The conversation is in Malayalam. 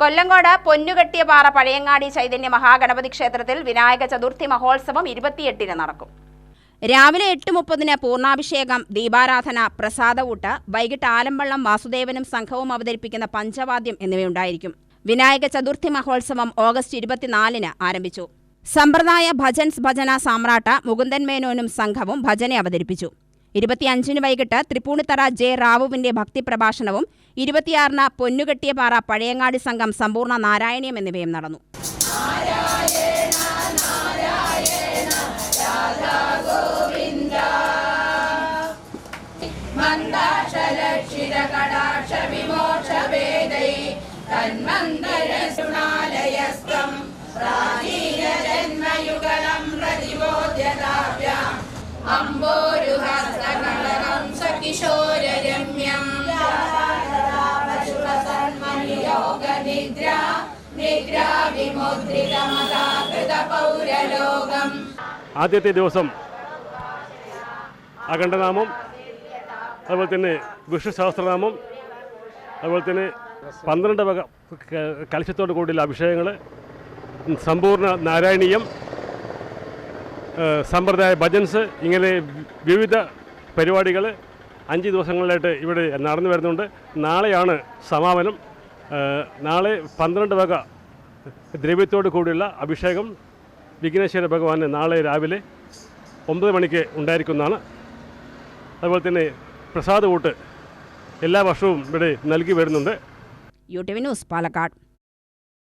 കൊല്ലങ്കോട് പൊന്നുകെട്ടിയ പാറ പഴയങ്ങാടി ചൈതന്യ മഹാഗണപതി ക്ഷേത്രത്തിൽ വിനായക ചതുർത്ഥി മഹോത്സവം ഇരുപത്തിയെട്ടിന് നടക്കും. രാവിലെ എട്ട് മുപ്പതിന് പൂർണാഭിഷേകം ദീപാരാധന പ്രസാദവൂട്ട് വൈകിട്ട് ആലമ്പള്ളം വാസുദേവനും സംഘവും അവതരിപ്പിക്കുന്ന പഞ്ചവാദ്യം എന്നിവയുണ്ടായിരിക്കും. വിനായക ചതുർത്ഥി മഹോത്സവം ഓഗസ്റ്റ് ഇരുപത്തിനാലിന് ആരംഭിച്ചു. സമ്പ്രദായ ഭജൻസ് ഭജന സാമ്രാട്ട മുകുന്ദൻ മേനോനും സംഘവും ഭജന അവതരിപ്പിച്ചു. ഇരുപത്തിയഞ്ചിന് വൈകിട്ട് തൃപ്പൂണിത്തറ ജെ റാവുവിന്റെ ഭക്തിപ്രഭാഷണവും ഇരുപത്തിയാറിന് പൊന്നുകെട്ടിയപാറ പഴയങ്ങാടി സംഘം സമ്പൂർണ നാരായണീയം എന്നിവയും നടന്നു. ആദ്യത്തെ ദിവസം അഖണ്ഡനാമം അതുപോലെ തന്നെ വിഷ്ണു സഹസ്രനാമം അതുപോലെ തന്നെ പന്ത്രണ്ട് വക കലശത്തോട് കൂടിയുള്ള അഭിഷേകങ്ങൾ സമ്പൂർണ നാരായണീയം സമ്പ്രദായ ഭജൻസ് ഇങ്ങനെ വിവിധ പരിപാടികൾ അഞ്ച് ദിവസങ്ങളിലായിട്ട് ഇവിടെ നടന്നു വരുന്നുണ്ട്. നാളെയാണ് സമാപനം. നാളെ പന്ത്രണ്ട് വക ദ്രവ്യത്തോടു കൂടിയുള്ള അഭിഷേകം വിഘ്നേശ്വര ഭഗവാന് നാളെ രാവിലെ ഒമ്പത് മണിക്ക് ഉണ്ടായിരിക്കുന്നതാണ്. അതുപോലെ തന്നെ പ്രസാദ് കൂട്ട് എല്ലാ വർഷവും ഇവിടെ നൽകി വരുന്നുണ്ട്. U T V news Palakkad.